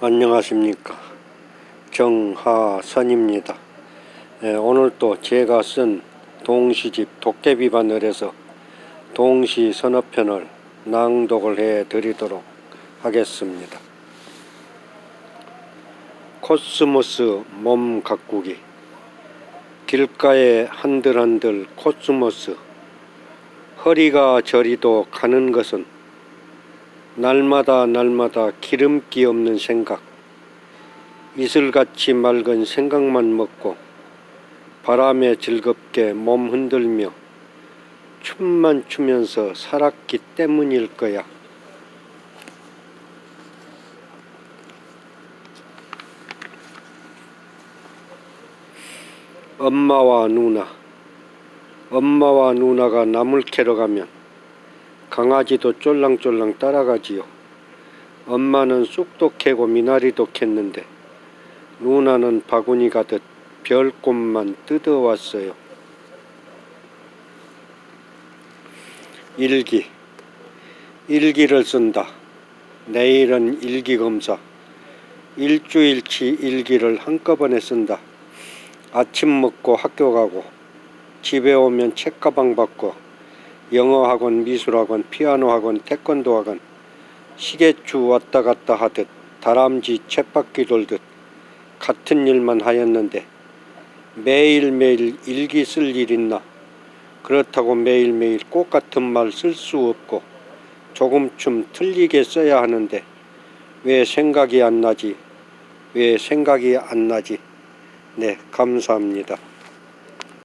안녕하십니까. 정하선입니다. 예, 오늘 또 제가 쓴 동시집 도깨비반을 해서 동시 서너 편을 낭독을 해 드리도록 하겠습니다. 코스모스 몸 가꾸기. 길가에 한들한들 코스모스. 허리가 저리도 가는 것은 날마다 날마다 기름기 없는 생각, 이슬같이 맑은 생각만 먹고 바람에 즐겁게 몸 흔들며 춤만 추면서 살았기 때문일 거야. 엄마와 누나, 엄마와 누나가 나물 캐러 가면 강아지도 쫄랑쫄랑 따라가지요. 엄마는 쑥도 캐고 미나리도 캤는데 누나는 바구니 가득 별꽃만 뜯어왔어요. 일기 일기를 쓴다. 내일은 일기 검사. 일주일치 일기를 한꺼번에 쓴다. 아침 먹고 학교 가고 집에 오면 책가방 받고 영어 학원, 미술 학원, 피아노 학원, 태권도 학원, 시계추 왔다 갔다 하듯 다람쥐 쳇바퀴 돌듯 같은 일만 하였는데 매일매일 일기 쓸 일 있나? 그렇다고 매일매일 꼭 같은 말 쓸 수 없고 조금쯤 틀리게 써야 하는데 왜 생각이 안 나지? 왜 생각이 안 나지? 네, 감사합니다.